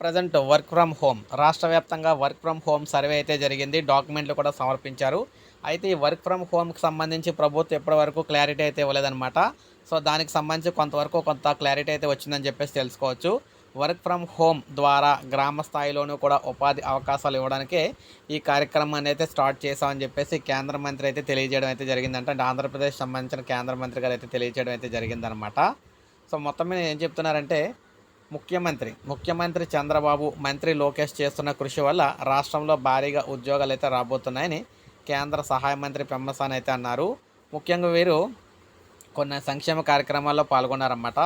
Present work from home రాష్ట్ర వ్యాప్తంగా work from home survey అయితే జరిగింది. డాక్యుమెంట్లు కూడా సమర్పించారు. అయితే ఈ వర్క్ ఫ్రమ్ హోమ్కి సంబంధించి ప్రభుత్వం ఇప్పటివరకు క్లారిటీ అయితే ఇవ్వలేదన్నమాట. సో దానికి సంబంధించి కొంతవరకు కొంత క్లారిటీ అయితే వచ్చిందని చెప్పేసి తెలుసుకోవచ్చు. వర్క్ ఫ్రమ్ హోమ్ ద్వారా గ్రామ స్థాయిలోనూ కూడా ఉపాధి అవకాశాలు ఇవ్వడానికే ఈ కార్యక్రమం అనేది స్టార్ట్ చేశామని చెప్పేసి కేంద్ర మంత్రి అయితే తెలియజేయడం అయితే జరిగిందంట. అంటే ఆంధ్రప్రదేశ్ సంబంధించిన కేంద్ర మంత్రి గారు అయితే తెలియజేయడం అయితే జరిగిందనమాట సో మొత్తం మీద ఏం చెప్తున్నారంటే ముఖ్యమంత్రి. ముఖ్యమంత్రి చంద్రబాబు మంత్రి లోకేష్ చేస్తున్న కృషి వల్ల రాష్ట్రంలో భారీగా ఉద్యోగాలు అయితే రాబోతున్నాయని కేంద్ర సహాయ మంత్రి పెమ్మసాని అయితే అన్నారు. ముఖ్యంగా వీరు కొన్ని సంక్షేమ కార్యక్రమాల్లో పాల్గొన్నారన్నమాట.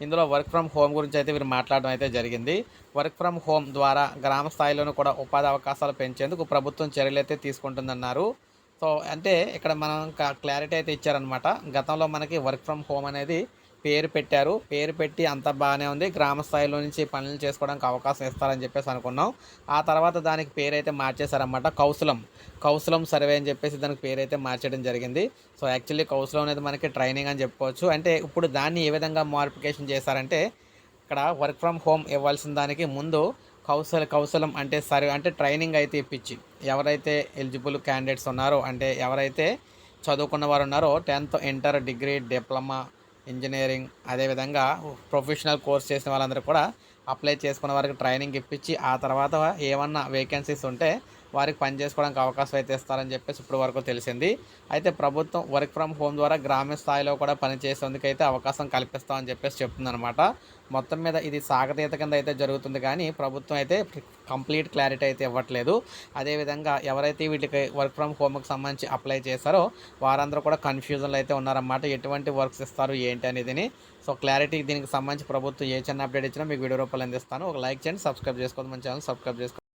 ఇందులో వర్క్ ఫ్రమ్ హోమ్ గురించి అయితే వీరు మాట్లాడడం అయితే జరిగింది. వర్క్ ఫ్రమ్ హోమ్ ద్వారా గ్రామ స్థాయిలోనూ కూడా ఉపాధి అవకాశాలు పెంచేందుకు ప్రభుత్వం చర్యలు అయితే తీసుకుంటుందన్నారు. సో అంటే ఇక్కడ మనం క్లారిటీ అయితే ఇచ్చారనమాట గతంలో మనకి వర్క్ ఫ్రమ్ హోమ్ అనేది పేరు పెట్టారు. పేరు పెట్టి అంత బాగానే ఉంది. గ్రామ స్థాయిలో నుంచి పనులు చేసుకోవడానికి అవకాశం ఇస్తారని చెప్పేసి అనుకున్నాం. ఆ తర్వాత దానికి పేరు అయితే మార్చేశారనమాట కౌశలం. కౌశలం సర్వే అని చెప్పేసి దానికి పేరు అయితే మార్చడం జరిగింది. సో యాక్చువల్లీ కౌశలం అనేది మనకి ట్రైనింగ్ అని చెప్పుకోవచ్చు. అంటే ఇప్పుడు దాన్ని ఏ విధంగా మోడిఫికేషన్ చేశారంటే ఇక్కడ వర్క్ ఫ్రమ్ హోమ్ ఇవ్వాల్సిన దానికి ముందు కౌశల కౌశలం అంటే సర్వే అంటే ట్రైనింగ్ అయితే ఇప్పించి ఎవరైతే ఎలిజిబుల్ క్యాండిడేట్స్ ఉన్నారో అంటే ఎవరైతే చదువుకున్న వారు ఉన్నారో tenth inter degree diploma engineering అదేవిధంగా ప్రొఫెషనల్ కోర్స్ చేసిన వాళ్ళందరూ కూడా అప్లై చేసుకున్న వారికి ట్రైనింగ్ ఇప్పించి ఆ తర్వాత ఏమన్నా వేకెన్సీస్ ఉంటే వారికి పని చేసుకోవడానికి అవకాశం అయితే ఇస్తారని చెప్పేసి ఇప్పుడు వరకు తెలిసింది. అయితే ప్రభుత్వం వర్క్ ఫ్రమ్ హోమ్ ద్వారా గ్రామీణ స్థాయిలో కూడా పనిచేసేందుకైతే అవకాశం కల్పిస్తామని చెప్పేసి చెప్తుందనమాట మొత్తం మీద ఇది సాగతీత కింద అయితే జరుగుతుంది కానీ ప్రభుత్వం అయితే కంప్లీట్ క్లారిటీ అయితే ఇవ్వట్లేదు. అదేవిధంగా ఎవరైతే వీటికి వర్క్ ఫ్రమ్ హోమ్కి సంబంధించి అప్లై చేశారో వారందరూ కూడా కన్ఫ్యూజన్లో అయితే ఉన్నారన్నమాట. ఎటువంటి వర్క్స్ ఇస్తారు ఏంటి అనేదిని. సో క్లారిటీ దీనికి సంబంధించి ప్రభుత్వం ఏ చిన్న అప్డేట్ ఇచ్చినా మీకు వీడియో రూపాయలు అందిస్తాను. ఒక లైక్ చేయండి సబ్స్క్రైబ్ చేసుకోవద్దు మన ఛానల్ సబ్స్క్రైబ్ చేసుకోండి